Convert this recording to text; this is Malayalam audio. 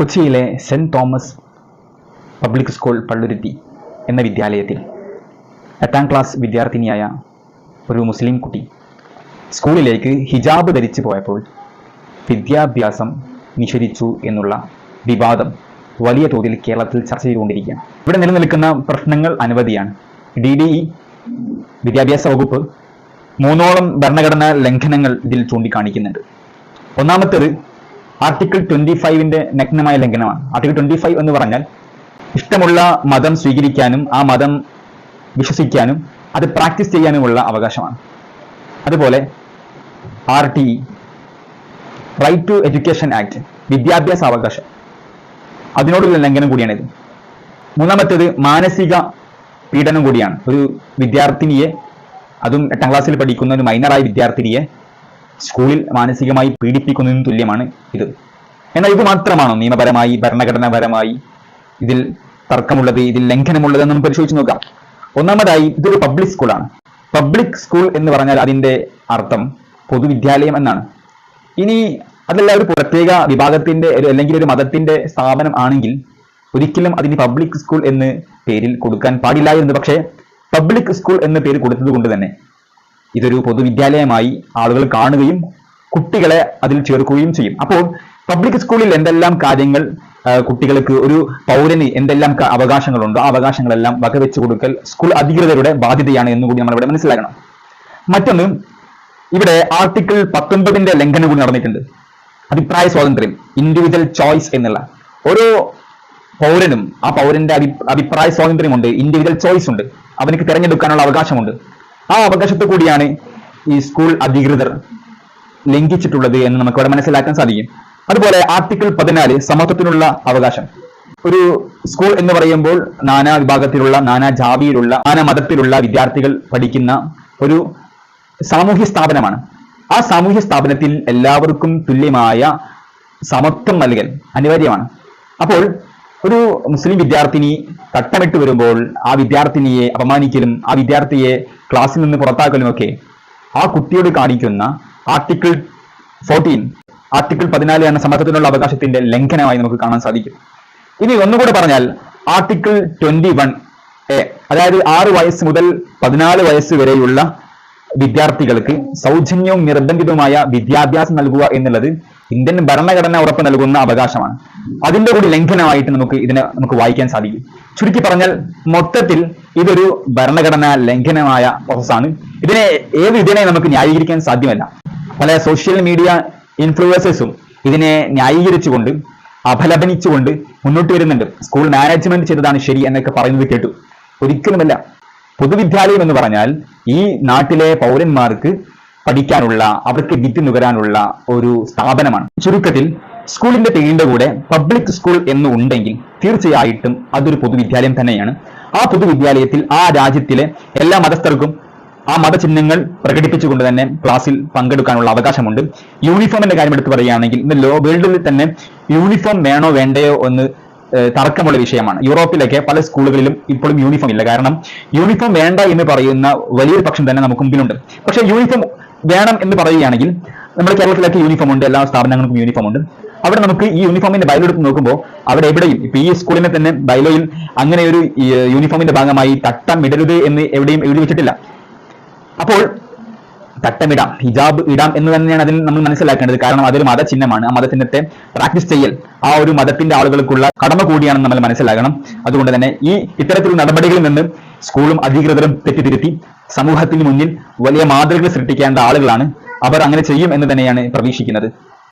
കൊച്ചിയിലെ saint Thomas public school Palluruthy എന്ന വിദ്യാലയത്തിൽ എട്ടാം ക്ലാസ് വിദ്യാർത്ഥിനിയായ ഒരു മുസ്ലിം കുട്ടി സ്കൂളിലേക്ക് ഹിജാബ് ധരിച്ചു പോയപ്പോൾ വിദ്യാഭ്യാസം നിഷേധിച്ചു എന്നുള്ള വിവാദം വലിയ തോതിൽ കേരളത്തിൽ ചർച്ച ചെയ്തുകൊണ്ടിരിക്കുകയാണ്. ഇവിടെ നിലനിൽക്കുന്ന പ്രശ്നങ്ങൾ അനവധിയാണ്. ഡി ഡി ഇ വിദ്യാഭ്യാസ വകുപ്പ് മൂന്നോളം ഭരണഘടനാ ലംഘനങ്ങൾ ഇതിൽ ചൂണ്ടിക്കാണിക്കുന്നുണ്ട്. ഒന്നാമത്തേത് ആർട്ടിക്കിൾ ട്വന്റി ഫൈവിന്റെ നഗ്നമായ ലംഘനമാണ്. ആർട്ടിക്കിൾ ട്വന്റി ഫൈവ് എന്ന് പറഞ്ഞാൽ ഇഷ്ടമുള്ള മതം സ്വീകരിക്കാനും ആ മതം വിശ്വസിക്കാനും അത് പ്രാക്ടീസ് ചെയ്യാനുമുള്ള അവകാശമാണ്. അതുപോലെ R T right to education act വിദ്യാഭ്യാസ അവകാശം. അതിനോടുള്ള ലംഘനം കൂടിയാണിത് മൂന്നാമത്തേത് മാനസിക പീഡനം കൂടിയാണ്. ഒരു വിദ്യാർത്ഥിനിയെ അതും എട്ടാം ക്ലാസ്സിൽ പഠിക്കുന്ന ഒരു മൈനറായ വിദ്യാർത്ഥിനിയെ സ്കൂളിൽ മാനസികമായി പീഡിപ്പിക്കുന്നതിന് തുല്യമാണ് ഇത്. എന്നാൽ ഇത് മാത്രമാണോ നിയമപരമായി ഭരണഘടനാപരമായി ഇതിൽ തർക്കമുള്ളത് ഇതിൽ ലംഘനമുള്ളത് എന്ന് പരിശോധിച്ച് നോക്കാം. ഒന്നാമതായി ഇതൊരു പബ്ലിക് സ്കൂളാണ് പബ്ലിക് സ്കൂൾ എന്ന് പറഞ്ഞാൽ അതിന്റെ അർത്ഥം പൊതുവിദ്യാലയം എന്നാണ്. ഇനി അതല്ല ഒരു പ്രത്യേക വിഭാഗത്തിന്റെ അല്ലെങ്കിൽ ഒരു മതത്തിന്റെ സ്ഥാപനം ആണെങ്കിൽ ഒരിക്കലും അതിന് പബ്ലിക് സ്കൂൾ എന്ന് പേരിൽ കൊടുക്കാൻ പാടില്ലായിരുന്നു പക്ഷേ പബ്ലിക് സ്കൂൾ എന്ന് പേര് കൊടുത്തത് കൊണ്ട് തന്നെ ഇതൊരു പൊതുവിദ്യാലയമായി ആളുകൾ കാണുകയും കുട്ടികളെ അതിൽ ചേർക്കുകയും ചെയ്യും. അപ്പോൾ പബ്ലിക് സ്കൂളിൽ എന്തെല്ലാം കാര്യങ്ങൾ കുട്ടികൾക്ക് ഒരു പൗരന് എന്തെല്ലാം അവകാശങ്ങളുണ്ടോ ആ അവകാശങ്ങളെല്ലാം വകവെച്ച് കൊടുക്കൽ സ്കൂൾ അധികൃതരുടെ ബാധ്യതയാണ് എന്നുകൂടി നമ്മൾ ഇവിടെ മനസ്സിലാക്കണം. മറ്റൊന്ന് ഇവിടെ ആർട്ടിക്കിൾ പത്തൊൻപതിന്റെ ലംഘനം കൂടി നടന്നിട്ടുണ്ട്. അഭിപ്രായ സ്വാതന്ത്ര്യം ഇൻഡിവിജ്വൽ ചോയ്സ് എന്നുള്ള. ഓരോ പൗരനും ആ പൗരന്റെ അഭിപ്രായ സ്വാതന്ത്ര്യമുണ്ട് ഇൻഡിവിജ്വൽ ചോയ്സ് ഉണ്ട്. അവനക്ക് തിരഞ്ഞെടുക്കാനുള്ള അവകാശമുണ്ട്. ആ അവകാശത്തെ കൂടിയാണ് ഈ സ്കൂൾ അധികൃതർ ലംഘിച്ചിട്ടുള്ളത് എന്ന് നമുക്ക് ഇവിടെ മനസ്സിലാക്കാൻ സാധിക്കും. അതുപോലെ ആർട്ടിക്കിൾ പതിനാല് സമത്വത്തിനുള്ള അവകാശം. ഒരു സ്കൂൾ എന്ന് പറയുമ്പോൾ നാനാ വിഭാഗത്തിലുള്ള നാനാ ജാതിയിലുള്ള നാനാ മതത്തിലുള്ള വിദ്യാർത്ഥികൾ പഠിക്കുന്ന ഒരു സാമൂഹ്യ സ്ഥാപനമാണ്. ആ സാമൂഹ്യ സ്ഥാപനത്തിൽ എല്ലാവർക്കും തുല്യമായ സമത്വം നൽകൽ അനിവാര്യമാണ്. അപ്പോൾ ഒരു മുസ്ലിം വിദ്യാർത്ഥിനി തട്ടമിട്ട് വരുമ്പോൾ ആ വിദ്യാർത്ഥിനിയെ അപമാനിക്കലും ആ വിദ്യാർത്ഥിയെ ക്ലാസ്സിൽ നിന്ന് പുറത്താക്കലും ഒക്കെ ആ കുട്ടിയോട് കാണിക്കുന്ന ആർട്ടിക്കിൾ ഫോർട്ടീൻ ആർട്ടിക്കിൾ പതിനാല് എന്ന സമത്വത്തിനുള്ള അവകാശത്തിന്റെ ലംഘനമായി നമുക്ക് കാണാൻ സാധിക്കും. ഇനി ഒന്നുകൂടെ പറഞ്ഞാൽ ആർട്ടിക്കിൾ ട്വന്റി വൺ എ അതായത് ആറ് വയസ്സ് മുതൽ പതിനാല് വയസ്സ് വരെയുള്ള വിദ്യാർത്ഥികൾക്ക് സൗജന്യവും നിർബന്ധിതവുമായ വിദ്യാഭ്യാസം നൽകുക എന്നുള്ളത് ഇന്ത്യൻ ഭരണഘടന ഉറപ്പ് നൽകുന്ന അവകാശമാണ്. അതിന്റെ കൂടി ലംഘനമായിട്ട് നമുക്ക് ഇതിനെ നമുക്ക് വായിക്കാൻ സാധിക്കും. ചുരുക്കി പറഞ്ഞാൽ മൊത്തത്തിൽ ഇതൊരു ഭരണഘടനാ ലംഘനമായ പ്രോസസ്സാണ് ഇതിനെ ഏത് ഇതിനെ നമുക്ക് ന്യായീകരിക്കാൻ സാധ്യമല്ല. പല സോഷ്യൽ മീഡിയ ഇൻഫ്ലുവൻസേഴ്സും ഇതിനെ ന്യായീകരിച്ചുകൊണ്ട് അപലപനിച്ചുകൊണ്ട് മുന്നോട്ട് വരുന്നുണ്ട്. സ്കൂൾ മാനേജ്മെന്റ് ചെയ്തതാണ് ശരി എന്നൊക്കെ പറയുന്നത് കേട്ടു. ഒരിക്കലുമല്ല. പൊതുവിദ്യാലയം എന്ന് പറഞ്ഞാൽ ഈ നാട്ടിലെ പൗരന്മാർക്ക് പഠിക്കാനുള്ള അവർക്ക് വിദ്യ നുകരാനുള്ള ഒരു സ്ഥാപനമാണ്. ചുരുക്കത്തിൽ സ്കൂളിന്റെ പേരിന്റെ കൂടെ പബ്ലിക് സ്കൂൾ എന്ന് ഉണ്ടെങ്കിൽ തീർച്ചയായിട്ടും അതൊരു പൊതുവിദ്യാലയം തന്നെയാണ്. ആ പൊതുവിദ്യാലയത്തിൽ ആ രാജ്യത്തിലെ എല്ലാ മതസ്ഥർക്കും ആ മതചിഹ്നങ്ങൾ പ്രകടിപ്പിച്ചുകൊണ്ട് തന്നെ ക്ലാസ്സിൽ പങ്കെടുക്കാനുള്ള അവകാശമുണ്ട്. യൂണിഫോമിന്റെ കാര്യം എടുത്ത് പറയുകയാണെങ്കിൽ ഇന്ന് ലോ വേൾഡിൽ തന്നെ യൂണിഫോം വേണോ വേണ്ടയോ എന്ന് തർക്കമുള്ള വിഷയമാണ്. യൂറോപ്പിലൊക്കെ പല സ്കൂളുകളിലും ഇപ്പോഴും യൂണിഫോം ഇല്ല. കാരണം യൂണിഫോം വേണ്ട എന്ന് പറയുന്ന വലിയൊരു പക്ഷം തന്നെ നമുക്ക് മുമ്പിലുണ്ട്. പക്ഷേ യൂണിഫോം വേണം എന്ന് പറയുകയാണെങ്കിൽ നമ്മുടെ കേരളത്തിലൊക്കെ യൂണിഫോം ഉണ്ട്. എല്ലാ സ്ഥാപനങ്ങൾക്കും യൂണിഫോം ഉണ്ട്. അവിടെ നമുക്ക് ഈ യൂണിഫോമിന്റെ ബൈലോ എടുത്ത് നോക്കുമ്പോൾ അവിടെ എവിടെയും ഇപ്പൊ ഈ സ്കൂളിനെ തന്നെ ബൈലോയിൽ അങ്ങനെ ഒരു യൂണിഫോമിന്റെ ഭാഗമായി തട്ടം ഇടരുത് എന്ന് എവിടെയും എഴുതി വെച്ചിട്ടില്ല. അപ്പോൾ തട്ടമിടാം ഹിജാബ് ഇടാം എന്ന് തന്നെയാണ് അതിൽ നമ്മൾ മനസ്സിലാക്കേണ്ടത്. കാരണം അതൊരു മതചിഹ്നമാണ്. ആ മതചിഹ്നത്തെ പ്രാക്ടീസ് ചെയ്യൽ ആ ഒരു മതത്തിന്റെ ആളുകൾക്കുള്ള കടമ കൂടിയാണെന്ന് നമ്മൾ മനസ്സിലാക്കണം അതുകൊണ്ട് തന്നെ ഈ ഇത്തരത്തിലുള്ള നടപടികളിൽ നിന്ന് സ്കൂളും അധികൃതരും തെറ്റിതിരുത്തി സമൂഹത്തിന് മുന്നിൽ വലിയ മാതൃകകൾ സൃഷ്ടിക്കേണ്ട ആളുകളാണ് അവർ അങ്ങനെ ചെയ്യും എന്ന് തന്നെയാണ് പ്രതീക്ഷിക്കുന്നത്.